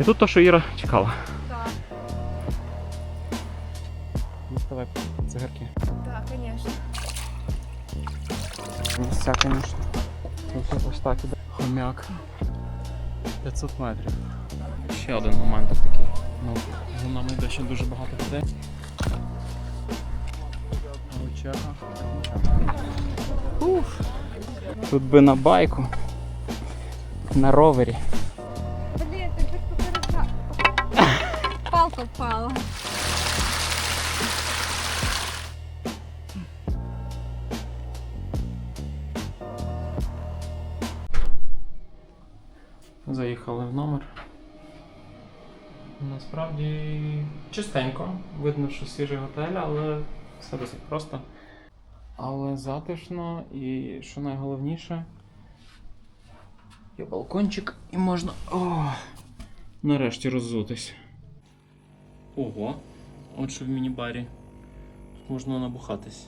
І тут то, що Іра чекала. Так, Доставай цигарки. так, звісно. Місця, звісно. Тут ось так іде. Хомяк. 500 метрів. Ще один момент такий. Ну, за нами йде ще дуже багато людей. А черга. Уф. Тут би на байку. На ровері. Палка впала. Заїхали в номер. Насправді чистенько. Видно, що свіжий готель, але все досить просто. Але затишно і що найголовніше. Є балкончик і можна. О, нарешті роззутись. Ого! От що в міні-барі. Тут можна набухатись.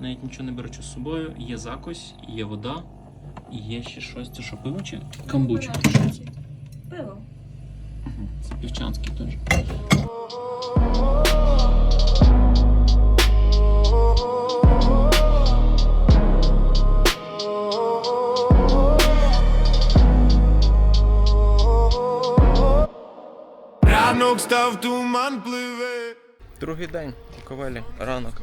Навіть нічого не беручи з собою, є закось, є вода, і є ще щось. Це що пиво чи камбуча? Пиво. Це півчанський теж. Ранок став туман пливе. Другий день Тіковелі, ранок.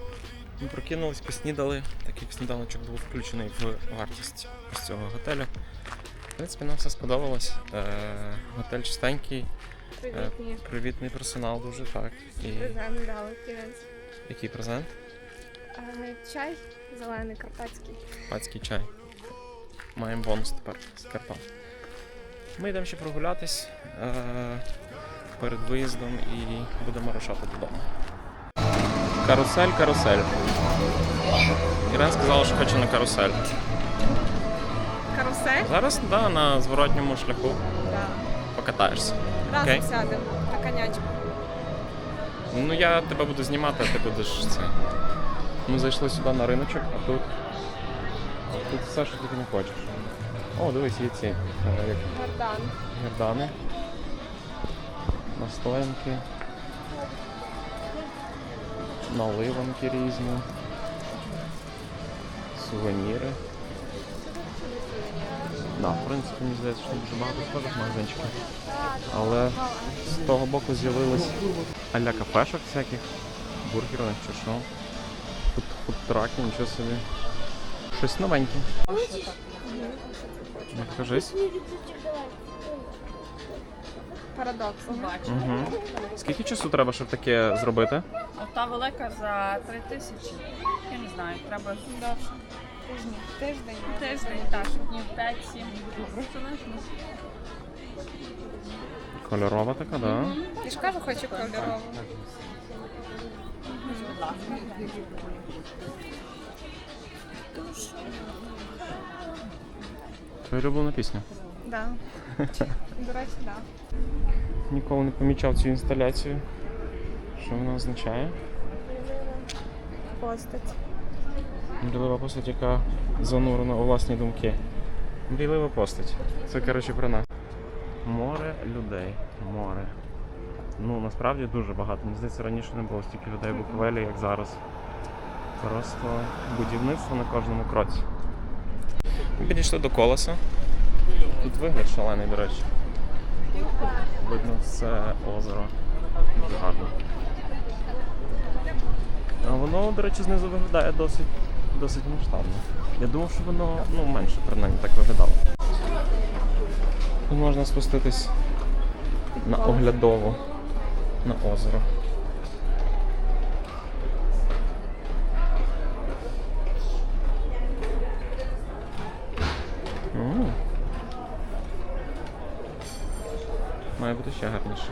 Ми прокинулись, поснідали, так як сніданочок був включений в вартість ось цього готелю. В принципі, нам все сподобалось. Е, готель чистенький, е, Привітні. привітний персонал дуже так. І Презент дали кінець. який презент? Е, Чай зелений карпатський. Пацький чай. Маємо бонус тепер з Карпат. Ми йдемо ще прогулятись е, перед виїздом і будемо рушати додому. Карусель, карусель. Ірен сказала, що хоче на карусель. Карусель? Зараз да, на зворотньому шляху Так. покатаєшся. Разом Окей. сядемо на конячку. Ну я тебе буду знімати, а ти будеш це. Ми зайшли сюди на риночок, а тут. Тут все, що тільки не хочеш. О, дивись, є ці. е, як Гардан. гердани, настоянки, наливанки різні, сувеніри. Да, в принципі, мені здається, що дуже багато схожих магазинчиків. Але з того боку з'явилось аля кафешок всяких, бургерних чи що. Тут фудтраки, нічого собі. Щось новеньке. Кажись. Парадокс. Угу. Скільки часу треба, щоб таке зробити? Ота велика за три тисячі. Я не знаю, треба Довше. Тиждень. Тиждень. тиждень, так, щоб днів 5-7. Кольорова така, да? Я ж кажу, хочу кольорову. Твоя улюблена пісня. Да. До речі, да. Ніколи не помічав цю інсталяцію. Що вона означає? Постать. Мрійлива постать, яка занурена у власні думки. Мрійлива постать. Це, коротше, про нас. Море людей. Море. Ну, насправді дуже багато. Мені здається, раніше не було стільки людей в Буковелі, як зараз. Просто будівництво на кожному кроці. Ми підійшли до колеса. Тут вигляд шалений, до речі. Видно все озеро. Дуже гарно. А воно, до речі, знизу виглядає досить, досить масштабно. Я думав, що воно ну, менше принаймні так виглядало. Тут можна спуститись на оглядову на озеро. М. Має бути ще гарніше.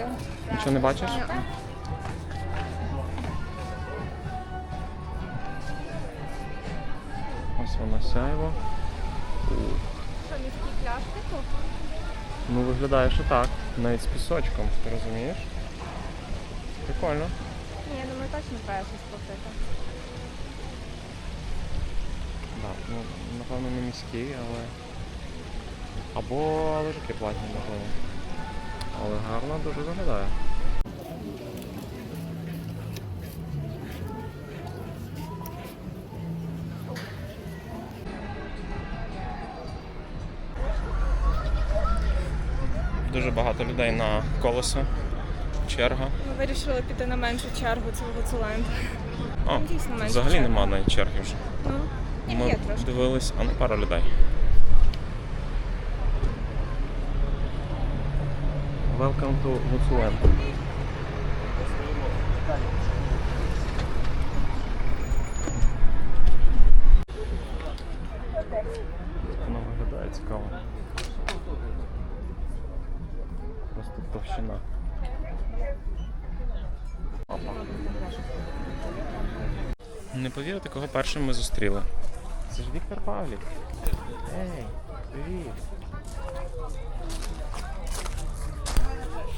Об'єм. Нічого не бачиш? Ось воно сяйво. Що, міський пляж типу? Ну виглядає, що так. Навіть з пісочком, ти розумієш? Прикольно. Ні, я думаю, точно треба щось платити. Так, ну, напевно, не міський, але. Або лежаки платні, можливо. Але гарно дуже виглядає. Дуже багато людей на колесо. Черга. Ми вирішили піти на меншу чергу цього. Дійсно, менше взагалі черга. нема навіть черги вже. Ну, Ми дивились, а не пара людей. Welcome to Гуцулен. Воно виглядає цікаво. Просто товщина. Не повірите, кого першим ми зустріли. Це ж Віктор Павлік. Ей, привіт.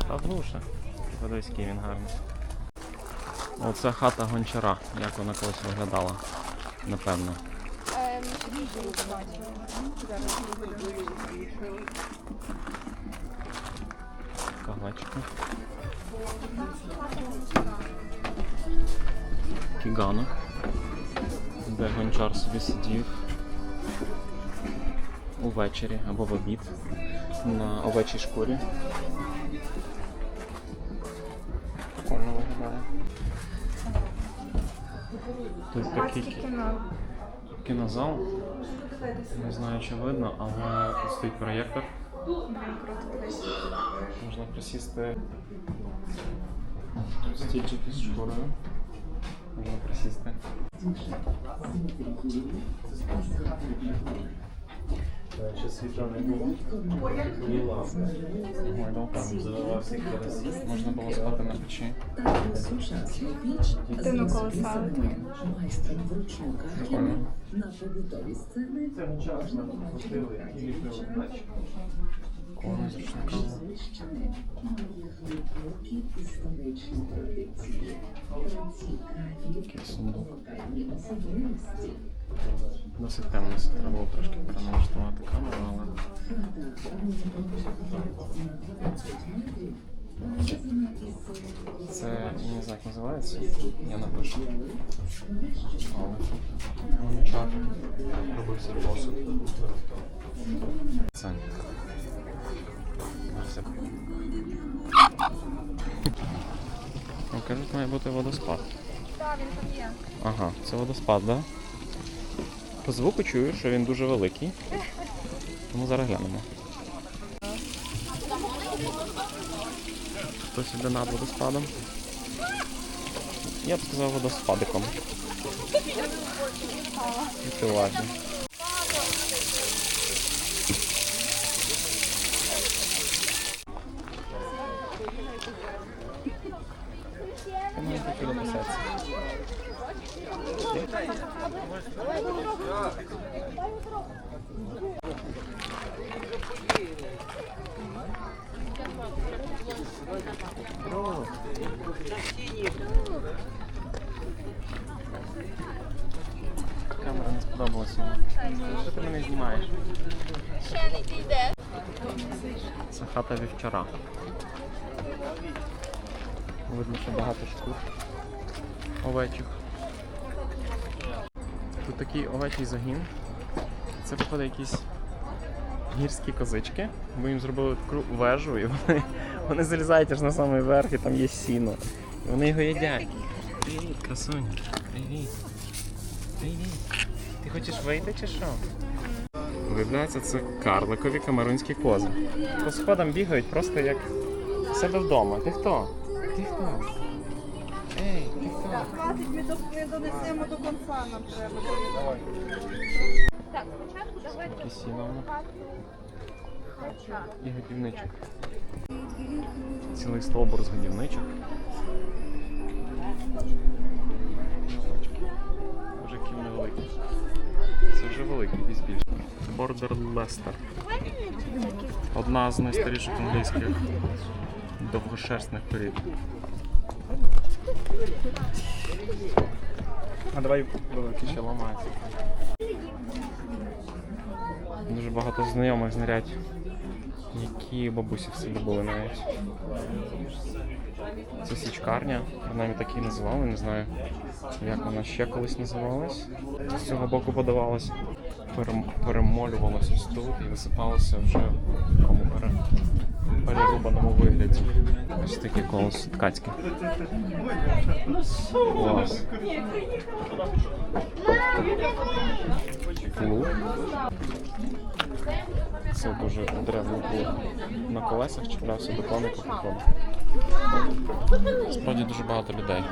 Павлуша. Подивись, який він гарний. Оце хата гончара, як вона колись виглядала. Напевно. Каглачка. Кіганок, де гончар собі сидів увечері або в обід на овечій шкурі. Прикольно виглядає. Тут такий кіно. кінозал. Не знаю, чи видно, але стоїть проєктор. Можна присісти стільчики з шкурою. Можна присісти. Чи світла не було? Була. Гойдалка. Заливався керосин. Можна було спати на печі. Дитину вручну Прикольно. картину на побутові сцени Це і ліпили наче. Історичні традиції. Про Такий сундук. Досить темно, це треба було трошки переналаштувати камеру, але хата розміщена на 20 метрів. Зв'язана із це не знаю, як називається. Я напишу. Але тут гончар робився посуд. Має бути водоспад. Так, він там є. Ага, це водоспад, так? Да? По звуку чую, що він дуже великий. Тому зараз глянемо. Хтось іде над водоспадом. Я б сказав водоспадиком. Уважні. Камера таки дописаться. Камера не сподобалася. Що ти мене знімаєш? Ще не піде. Це хата вівчара. Видно, що багато шкур овечих. Тут такий овечий загін. Це походить якісь гірські козички, бо їм зробили таку вежу, і вони, вони залізають аж на самий верх, і там є сіно. І вони його їдять. Привіт, красуня. Привіт. Привіт. Ти хочеш вийти чи що? Виявляється, це карликові камерунські кози. По сходам бігають просто як у себе вдома. Ти хто? Ти хто? Ей, ти хто? Хватить, ми, до, ми донесемо до кінця, нам треба. Так, спочатку давайте І годівничок. Цілий стовбур з годівничок. Вже які вони великі. Це вже великий, десь більше. Бордер Лестер. Одна з найстаріших англійських довгошерстних корів. А давай великий ще ламається. Дуже багато знайомих знарядь, які бабусі в селі були навіть. Це січкарня, принаймні так її називали, не знаю, як вона ще колись називалась. З цього боку подавалась, перемолювалося тут і висипалося вже в такому пере... перерубаному вигляді. Ось таке колесо ткацьке. Клас. Плуг. Це дуже древний плуг. На колесах чіплявся до коnika походу. Справді дуже багато людей.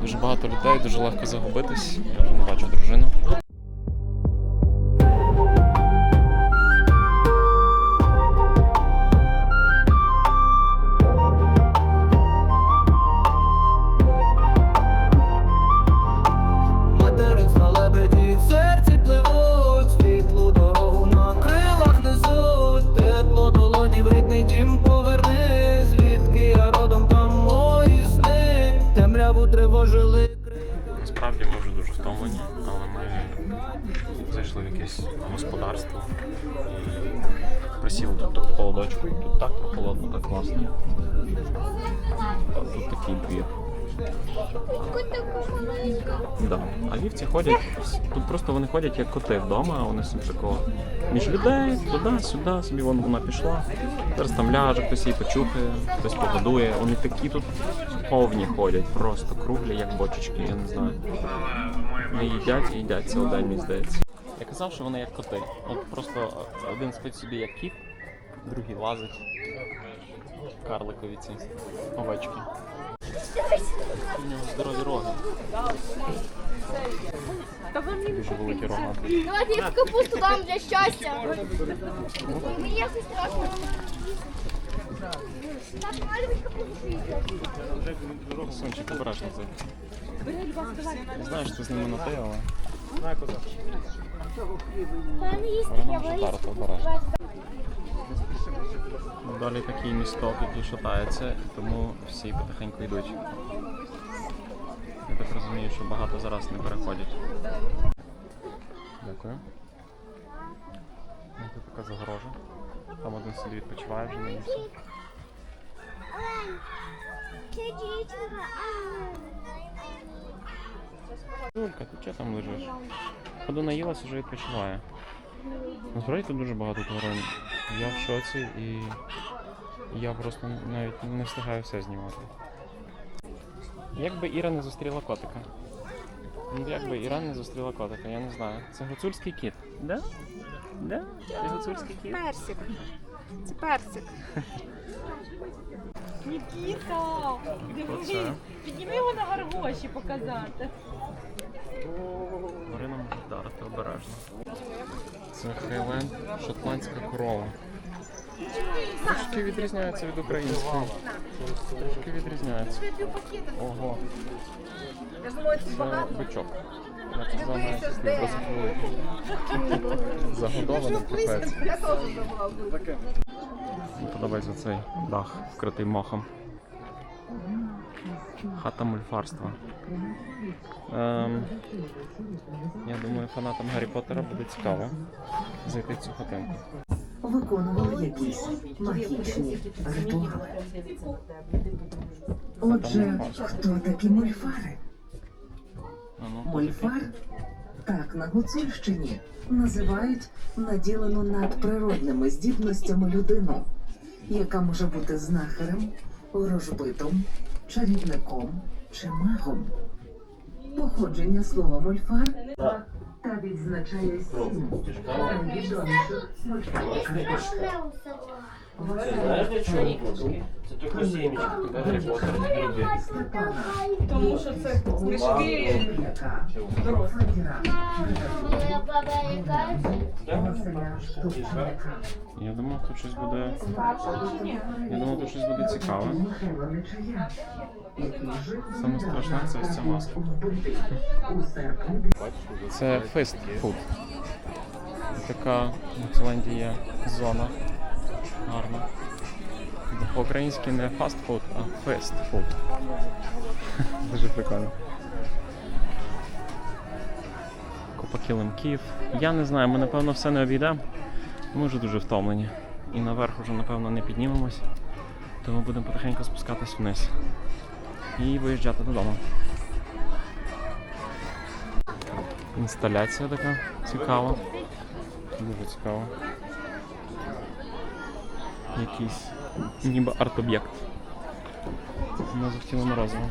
Дуже багато людей, дуже легко загубитись. Я вже не бачу дружину. Ходять як коти вдома, вони собі такого між людей, туди, сюди, собі вон вона пішла. Зараз там ляже, хтось її почухає, хтось погодує. Вони такі тут повні ходять, просто круглі, як бочечки, я не знаю. Вони їдять і їдять цілий день, мені здається. Я казав, що вони як коти. От просто один спить собі як кіт, другий лазить. Карликові ці овечки. У нього здорові роги. Дуже великі рога. Давайте я капусту дам для щастя. Мені якось страшно. Так, маленьку капусту. Сончик, обережно це. Знаю, що ти з ними на те, але не їсти, я обережно. Далі такий місток, який шатається, тому всі потихеньку йдуть. Я так розумію, що багато зараз не переходять. Дякую. Ну, Тут така загорожа. Там один собі відпочиває вже на місці. Юлька, ти чого там лежиш? Ходу наїлась, вже відпочиває. Насправді тут дуже багато тварин. Я в шоці і я просто навіть не встигаю все знімати. Як би Іра не зустріла котика? Ну як би Іра не зустріла котика, я не знаю. Це гуцульський кіт. Да? Да? Це гуцульський кіт. Персик. Це персик. Нікіта! Оце. Підніми його на гаргоші показати. Марина може вдарити обережно. Це Хейленд, шотландська корова. Трошки відрізняється від української. Трошки відрізняється. Ого. Це бичок. Я б сказав, навіть такий досить великий. Загодований капець. Мені подобається цей дах, вкритий мохом. Хата мульфарства. Ем, я думаю, фанатам Гаррі Поттера буде цікаво зайти в цю хатинку. Виконували якісь магічні ритуали. Отже, хто такі мольфари? Мольфар так на Гуцульщині називають наділену надприродними здібностями людину, яка може бути знахарем, ворожбитом, чарівником чи магом. Походження слова мольфар та відзначає сім. Найвідоміших мольфарних карток. Знаєш для чого? Це тільки сімечки, тебе Гаррі Поттер любить. Тому що це мішки. Я думав, тут щось буде. Я думав, тут щось буде цікаве. Саме страшне це ось ця маска. Це фест-фуд. Така в Зеландії є зона гарна. По-українськи не фастфуд, а фестфуд. Дуже прикольно. Купа килимків. Я не знаю, ми напевно все не обійдемо. Ми вже дуже втомлені. І наверх вже, напевно, не піднімемось. Тому будемо потихеньку спускатись вниз. І виїжджати додому. Інсталяція така цікава. Дуже цікаво. Якийсь ніби арт-об'єкт. Ми захотіли морозиво.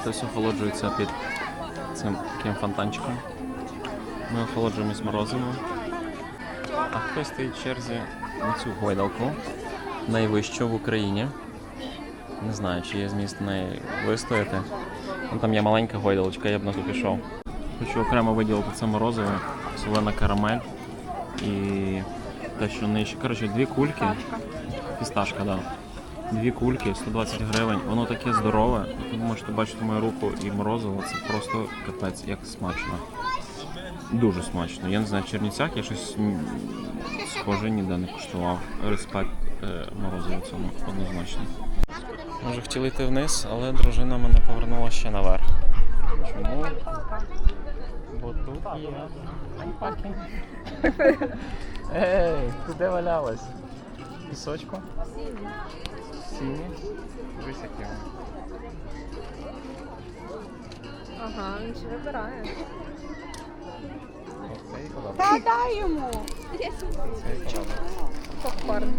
Хтось охолоджується під цим таким фонтанчиком. Ми охолоджуємось морозивом. А хтось стоїть в черзі на цю гойдалку, найвищу в Україні. Не знаю, чи є зміст неї вистояти. Ну, там є маленька гойдалочка, я б на ту пішов. Хочу окремо виділити це морозиво, солена карамель і те, що нижче. Коротше, дві кульки. Фісташка, да. Дві кульки, 120 гривень. Воно таке здорове. Ви можете бачити мою руку і морозиво. Це просто капець, як смачно. Дуже смачно. Я не знаю, в Чернівцях я щось схоже ніде не куштував. Респект е, морозиву цьому однозначно. Ми вже хотіли йти вниз, але дружина мене повернула ще наверх. Чому? Бо тут є. Ей, ти де валялась? Пісочку? Сіні. Дивись, які вони. Ага, він ще вибирає. Оце і? Та дай йому! Попкорн.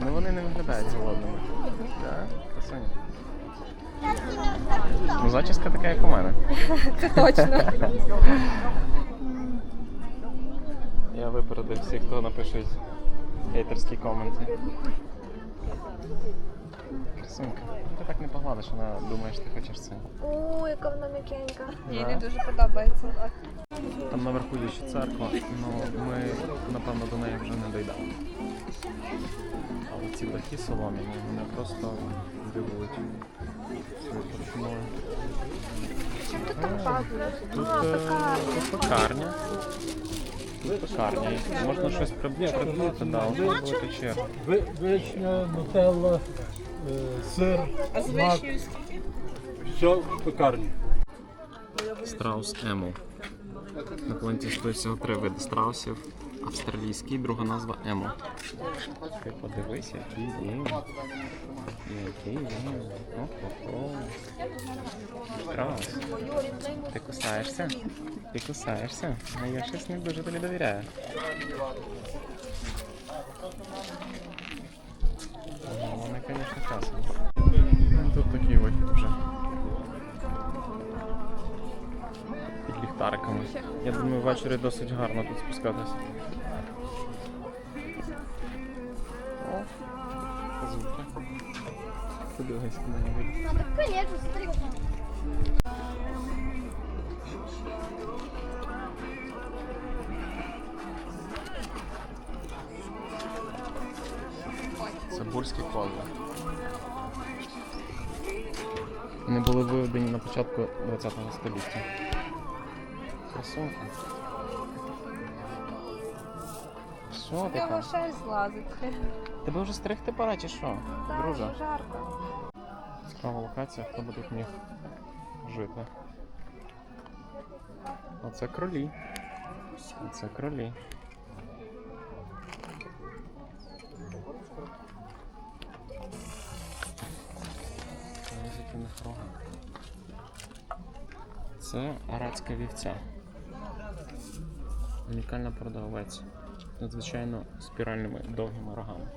Ну вони не виглядають голодними. Так, красуні. Ну, зачіска така, як у мене. Це точно. Я випередив всіх, хто напишуть хейтерські коменти. Красунька, ну ти так не погладиш, вона думає, що ти хочеш це. О, яка вона м'якенька. Їй Їй не дуже подобається. Там наверху є ще церква, але ми, напевно, до неї вже не дійдемо. Але ці дахи солом'яні, вони просто дивують. Тут А, е, пекарня. пекарня. Тут пекарня. І Можна щось придбати, придбати, да, ось велика черга. Вишня, нутелла, е, сир, А з вишнею скільки? все в пекарні. Страус Емл. На планеті існує всього три види страусів. Австралійський, друга назва Емл. Ти подивись, який він. Який він. О-хо-хо. Страус. Ти кусаєшся? Ти кусаєшся? А я щось не дуже тобі довіряю. Ну, Вони, звісно, красиві. Тут такий вихід вже. Ліхтариками. Я думаю, ввечері досить гарно тут спускатись. О. Подивись, куди он. Це бурські кози. Вони були виведені на початку ХХ століття. Красунка. Що ти там? шерсть злазить. Тебе вже стригти пора чи що? Так, Друже? жарко. Цікава локація, хто би тут міг жити. Оце кролі. Оце кролі. Це арадська вівця. Унікальна порода овець. Надзвичайно спіральними довгими рогами.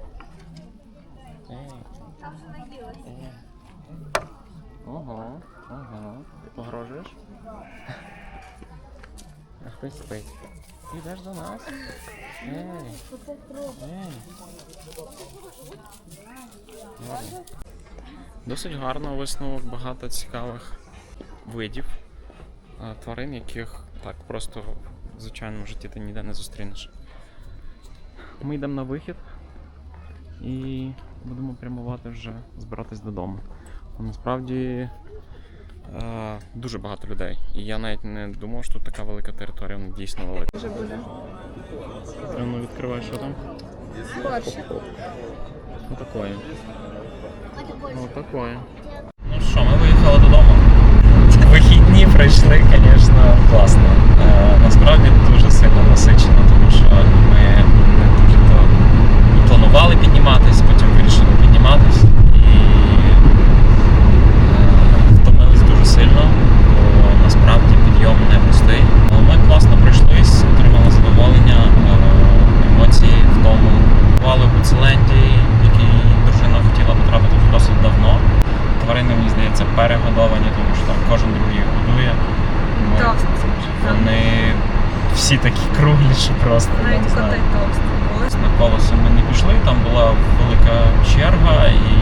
Ей. Ей. Ого, ого. Ти погрожуєш? А хтось спить. Ти йдеш до нас? Ей. Ей. Досить гарно висновок, багато цікавих видів е, тварин, яких так просто в звичайному житті ти ніде не зустрінеш. Ми йдемо на вихід і будемо прямувати вже збиратись додому. А насправді Е, дуже багато людей. І я навіть не думав, що тут така велика територія, вона дійсно велика. Вже буде. Ну, відкривай, що там? Борщ. Ну такое. Ну. Ну що, ми виїхали додому. Вихідні пройшли, звісно, класно. Насправді дуже сильно насичено, тому що ми не дуже то планували підніматись, потім вирішили підніматись і е, втомились дуже сильно, бо насправді підйом не простий. Але ми класно пройшлись, отримали задоволення, е, емоції в тому. Бували в Гуцеленді, який дружина хотіла потрапити вже досить давно. Тварини, мені здається, перегодовані, тому що там кожен другий годує. Ми- Товсті. Вони всі такі круглі, що просто. я Навіть не знаю. коти товсті були. На колесо ми не пішли, там була велика черга, і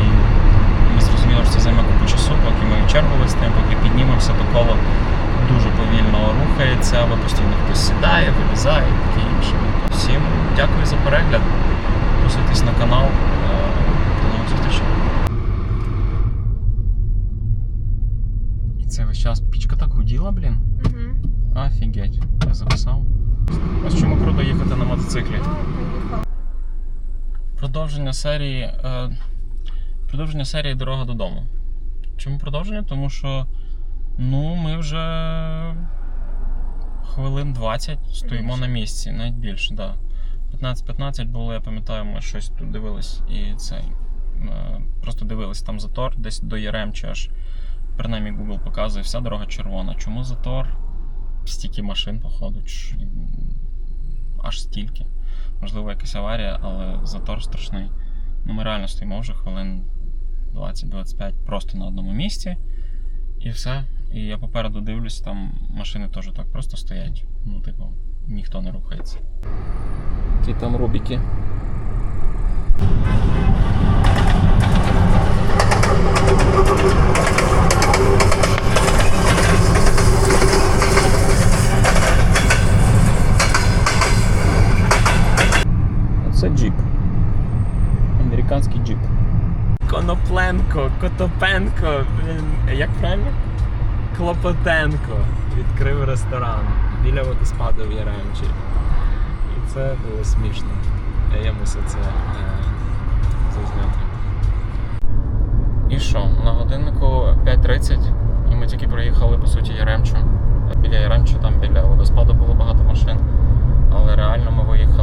ми зрозуміли, що це займе купу часу, поки ми чергу вистоїмо, поки піднімемося, то коло дуже повільно рухається, бо постійно хтось сідає, вилізає і таке інше. Всім дякую за перегляд. Підписуйтесь на канал. Е, До нових зустрічей. І це весь час пічка так гуділа, блін. Угу. Офігеть, я записав. Ось чому круто їхати на мотоциклі. Продовження серії. Е, продовження серії Дорога додому. Чому продовження? Тому що ну, ми вже хвилин 20 стоїмо на місці, навіть більше, так. Да. 15-15 було, я пам'ятаю, ми щось тут дивились і цей. е, Просто дивились там затор, десь до Яремча аж. Принаймні Google показує, вся дорога червона. Чому затор? Стільки машин, походу, аж стільки. Можливо, якась аварія, але затор страшний. Ну, ми реально стоїмо вже хвилин 20-25 просто на одному місці. І все. І я попереду дивлюсь, там машини теж так просто стоять. Ну, типу, ніхто не рухається. Ті там рубіки. Котопенко. блін, Як правильно? Клопотенко відкрив ресторан біля водоспаду в Яремчі. І це було смішно. Я мусив це е, зазняти. І що? На годиннику 5.30 і ми тільки проїхали по суті Яремчу. Біля Яремчу, там біля водоспаду було багато машин. Але реально ми виїхали